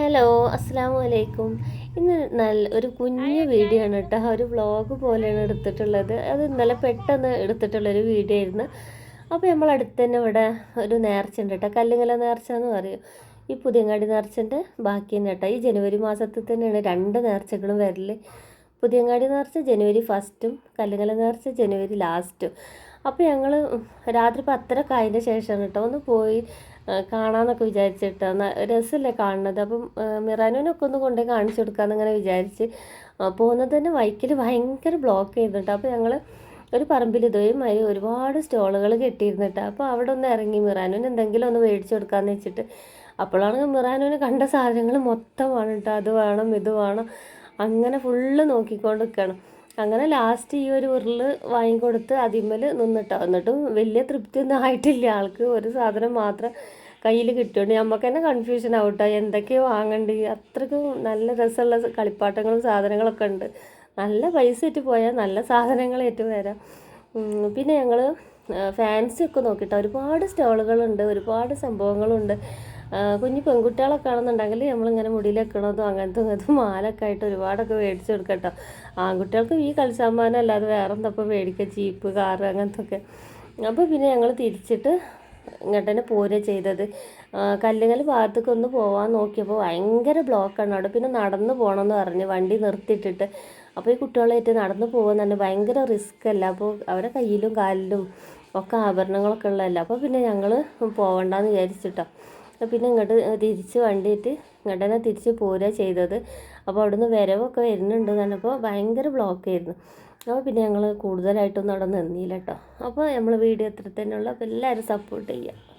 Hello അസ്സാം വലൈക്കും ഇന്ന് നല്ല ഒരു കുഞ്ഞു വീഡിയോ ആണ് കേട്ടോ. ഒരു വ്ളോഗ് പോലെയാണ് എടുത്തിട്ടുള്ളത്. അത് ഇന്നലെ പെട്ടെന്ന് എടുത്തിട്ടുള്ളൊരു വീഡിയോ ആയിരുന്നു. അപ്പോൾ നമ്മൾ അടുത്ത് തന്നെ ഇവിടെ ഒരു നേർച്ച ഉണ്ട് കേട്ടോ. കല്ലുങ്ങല നേർച്ച എന്ന് പറയും. ഈ പുതിയങ്ങാടി നേർച്ചന്റെ ബാക്കി തന്നെ കേട്ടോ. ഈ ജനുവരി മാസത്തിൽ തന്നെയാണ് രണ്ട് നേർച്ചകളും വരൽ പുതിയങ്ങാടി നേർച്ച ജനുവരി ഫസ്റ്റും കല്ലുങ്ങല നേർച്ച ജനുവരി ലാസ്റ്റും. അപ്പോൾ ഞങ്ങൾ രാത്രി പത്തരക്കായതിന്റെ ശേഷമാണ് കേട്ടോ ഒന്ന് പോയി കാണാമെന്നൊക്കെ വിചാരിച്ചിട്ടോ ന- രസമല്ലേ കാണുന്നത്. അപ്പം മിറാനുവിനൊക്കെ ഒന്ന് കൊണ്ടുപോയി കാണിച്ചു കൊടുക്കാമെന്നിങ്ങനെ വിചാരിച്ച് പോകുന്നത് തന്നെ വൈക്കിൽ ഭയങ്കര ബ്ലോക്ക് ചെയ്തിട്ടുണ്ട് അപ്പോൾ ഞങ്ങൾ ഒരു പറമ്പിൽ ഇതുമാതിരി ഒരുപാട് സ്റ്റോളുകൾ കെട്ടിയിരുന്നിട്ട്. അപ്പോൾ അവിടെ ഒന്ന് ഇറങ്ങി മിറാനുവിന് എന്തെങ്കിലും ഒന്ന് മേടിച്ചു കൊടുക്കാമെന്ന് വെച്ചിട്ട് അപ്പോഴാണ് മിറാനുവിന് കണ്ട സാധനങ്ങൾ മൊത്തമാണ് കേട്ടോ അത് വേണം ഇത് വേണം. അങ്ങനെ ഫുള്ള് നോക്കിക്കൊണ്ട് നിൽക്കണം അങ്ങനെ ലാസ്റ്റ് ഈ ഒരു ഉരുൾ വാങ്ങിക്കൊടുത്ത് അതിന്മേൽ നിന്നിട്ടോ. എന്നിട്ടും വലിയ തൃപ്തിയൊന്നും ആയിട്ടില്ല. ആൾക്ക് ഒരു സാധനം മാത്രം കയ്യിൽ കിട്ടുകയുണ്ട് നമുക്ക് തന്നെ കൺഫ്യൂഷൻ ആവട്ടോ എന്തൊക്കെയോ വാങ്ങണ്ട്? അത്രയ്ക്കും നല്ല രസമുള്ള കളിപ്പാട്ടങ്ങളും സാധനങ്ങളൊക്കെ ഉണ്ട്. നല്ല പൈസ ഇട്ട് പോയാൽ നല്ല സാധനങ്ങളേറ്റ് വരാം. ഉം, പിന്നെ ഞങ്ങൾ ഫാൻസി ഒക്കെ നോക്കിട്ടോ. ഒരുപാട് സ്റ്റോളുകളുണ്ട് ഒരുപാട് സംഭവങ്ങളുണ്ട്. കുഞ്ഞു പെൺകുട്ടികളൊക്കെ ആണെന്നുണ്ടെങ്കിൽ നമ്മളിങ്ങനെ മുടിയിൽ വെക്കണതും അങ്ങനത്തെ ഇങ്ങനത്തെ മാലൊക്കെ ആയിട്ട് ഒരുപാടൊക്കെ മേടിച്ച് കൊടുക്കട്ടോ. ആൺകുട്ടികൾക്ക് ഈ കളിസാമ്പാനം അല്ലാതെ വേറെ എന്തപ്പോൾ മേടിക്കുക? ജീപ്പ് കാറ് അങ്ങനത്തെ ഒക്കെ അപ്പോൾ പിന്നെ ഞങ്ങൾ തിരിച്ചിട്ട് ഇങ്ങോട്ട് തന്നെ പോരുക ചെയ്തത് കല്ലുങ്ങൽ ഭാഗത്തേക്ക് ഒന്ന് പോകാൻ നോക്കിയപ്പോൾ ഭയങ്കര ബ്ലോക്കാണ്. അവിടെ പിന്നെ നടന്ന് പോകണമെന്ന് പറഞ്ഞ്. വണ്ടി നിർത്തിയിട്ടിട്ട്. അപ്പോൾ ഈ കുട്ടികളായിട്ട് നടന്നു പോകുന്ന തന്നെ ഭയങ്കര റിസ്ക് അല്ല. അപ്പോൾ അവരെ കയ്യിലും കാലിലും ഒക്കെ ആഭരണങ്ങളൊക്കെ ഉള്ളതല്ല. അപ്പോൾ പിന്നെ ഞങ്ങൾ പോകണ്ടെന്ന് വിചാരിച്ചിട്ടോ. പിന്നെ ഇങ്ങോട്ട് തിരിച്ച് വണ്ടിയിട്ട് ഇങ്ങോട്ട് തന്നെ തിരിച്ച് പോരുക ചെയ്തത്. അപ്പോൾ അവിടുന്ന് വരവൊക്കെ വരുന്നുണ്ട് എന്നപ്പോൾ ഭയങ്കര ബ്ലോക്ക് ആയിരുന്നു. അപ്പോൾ പിന്നെ ഞങ്ങൾ കൂടുതലായിട്ടൊന്നും അവിടെ നിന്നില്ല കേട്ടോ അപ്പോൾ നമ്മൾ വീഡിയോ എത്ര തന്നെയുള്ള. അപ്പോൾ എല്ലാവരും സപ്പോർട്ട് ചെയ്യുക